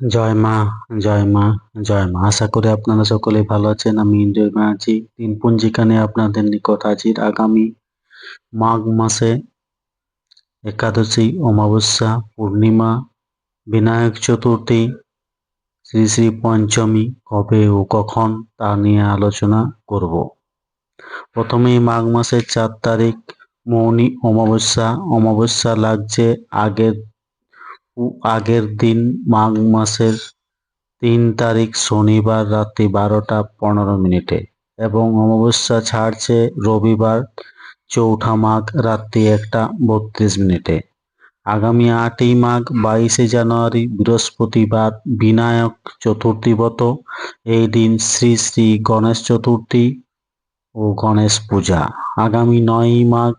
জয় মা জয় মা জয় মা। আশা করি আপনারা সকলে ভালো আছেন, আমি ইন্দ্রিয় ব্যানার্জি তিন পঞ্জিকা নিয়ে আপনাদের নিকট হাজির আগামী মাঘ মাসে একাদশী, অমাবস্যা, পূর্ণিমা, বিনায়ক চতুর্থী, শ্রী শ্রী পঞ্চমী, কবে ও কখন তা নিয়ে আলোচনা করব। প্রথমেই মাঘ মাসের চার তারিখ, মৌনী অমাবস্যা। অমাবস্যা লাগছে আগের আগের দিন মাঘ মাসের তিন তারিখ শনিবার রাত্রি বারোটা পনেরো মিনিটে এবং অমাবস্যা ছাড়ছে রবিবার চৌঠা মাঘ রাত্রি একটা বত্রিশ মিনিটে। আগামী আটই মাঘ বাইশে জানুয়ারি বৃহস্পতিবার বিনায়ক চতুর্থীবত এই দিন শ্রী শ্রী গণেশ চতুর্থী ও গণেশ পূজা। আগামী নয়ই মাঘ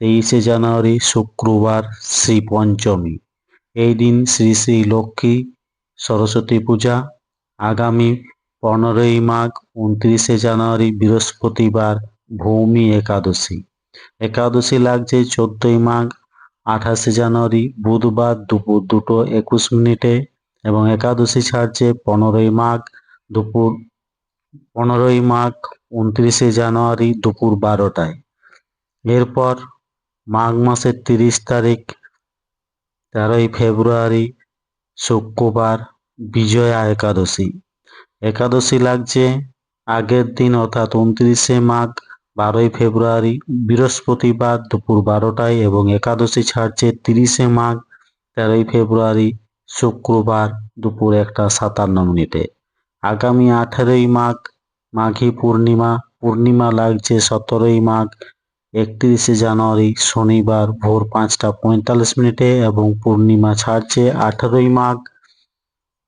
তেইশে জানুয়ারি শুক্রবার শ্রী পঞ্চমী। এই দিন শ্রী শ্রী লক্ষ্মী সরস্বতী পূজা। আগামী পনেরোই মাঘ উনত্রিশে জানুয়ারি বৃহস্পতিবার ভৌমি একাদশী। একাদশী লাগছে চোদ্দই মাঘ আঠাশে জানুয়ারি বুধবার দুপুর দুটো একুশ মিনিটে এবং একাদশী ছাড়ছে পনেরোই মাঘ দুপুর পনেরোই মাঘ উনত্রিশে জানুয়ারি দুপুর বারোটায়। এরপর মাঘ মাসের তিরিশ তারিখ তেরোই ফেব্রুয়ারি, শুক্রবার, বিজয়া একাদশী। একাদশী লাগছে আগের দিন, অর্থাৎ উনত্রিশে মাঘ, বারোই ফেব্রুয়ারি, বৃহস্পতিবার দুপুর বারোটায় এবং একাদশী ছাড়ছে তিরিশে মাঘ, তেরোই ফেব্রুয়ারি, শুক্রবার দুপুর একটা সাতান্ন মিনিটে। আগামী আঠেরোই মাঘ, মাঘী পূর্ণিমা পূর্ণিমা লাগছে সতেরোই মাঘ একত্রিশে জানুয়ারি শনিবার ভোর পাঁচটা পঁয়তাল্লিশ মিনিটে এবং পূর্ণিমা ছাড়ছে আঠেরোই মাঘ,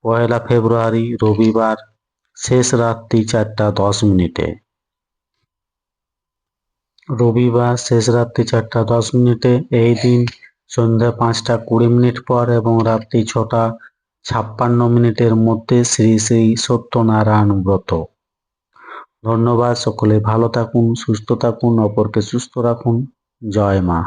পয়লা ফেব্রুয়ারি রবিবার শেষ রাত্রি চারটা দশ মিনিটে। রবিবার শেষ রাত্রি চারটা দশ মিনিটে, এই দিন সন্ধ্যা পাঁচটা কুড়ি মিনিট পর এবং রাত্রি ছটা ছাপ্পান্ন মিনিটের মধ্যে শ্রী শ্রী সত্যনারায়ণ ব্রত। ধন্যবাদ সকলে। ভালো থাকুন সুস্থ থাকুন অপরকে সুস্থ রাখুন। জয় মা।